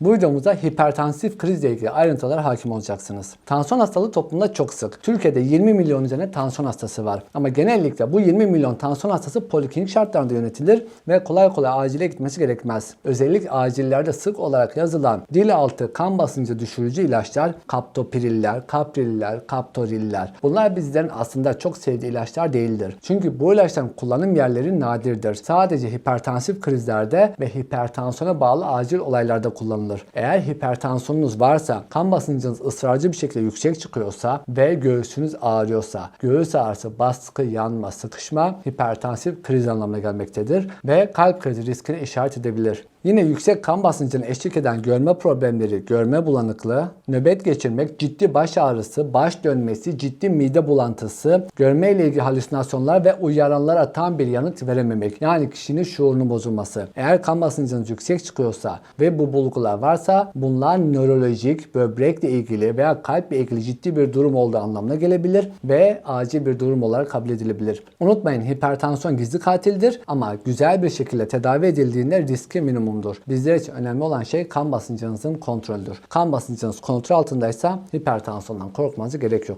Bu videomuzda hipertansif krizle ilgili ayrıntılara hakim olacaksınız. Tansiyon hastalığı toplumda çok sık. Türkiye'de 20 milyon üzerinde tansiyon hastası var. Ama genellikle bu 20 milyon tansiyon hastası poliklinik şartlarda yönetilir ve kolay kolay acile gitmesi gerekmez. Özellikle acillerde sık olarak yazılan dil altı kan basıncı düşürücü ilaçlar kaptopiriller, kapriller, kaptoriller. Bunlar bizlerin aslında çok sevdiği ilaçlar değildir. Çünkü bu ilaçların kullanım yerleri nadirdir. Sadece hipertansif krizlerde ve hipertansiyona bağlı acil olaylarda kullanılır. Eğer hipertansiyonunuz varsa, kan basıncınız ısrarcı bir şekilde yüksek çıkıyorsa ve göğsünüz ağrıyorsa, göğüs ağrısı, baskı, yanma, sıkışma hipertansif kriz anlamına gelmektedir ve kalp krizi riskine işaret edebilir. Yine yüksek kan basıncına eşlik eden görme problemleri, görme bulanıklığı, nöbet geçirmek, ciddi baş ağrısı, baş dönmesi, ciddi mide bulantısı, görme ile ilgili halüsinasyonlar ve uyaranlara tam bir yanıt verememek. Yani kişinin şuurunun bozulması. Eğer kan basıncınız yüksek çıkıyorsa ve bu bulgular varsa bunlar nörolojik, böbrekle ilgili veya kalple ilgili ciddi bir durum olduğu anlamına gelebilir ve acil bir durum olarak kabul edilebilir. Unutmayın hipertansiyon gizli katildir ama güzel bir şekilde tedavi edildiğinde riski minimumdur. Bizler için önemli olan şey kan basıncınızın kontrolüdür. Kan basıncınız kontrol altındaysa hipertansiyondan korkmanıza gerek yok.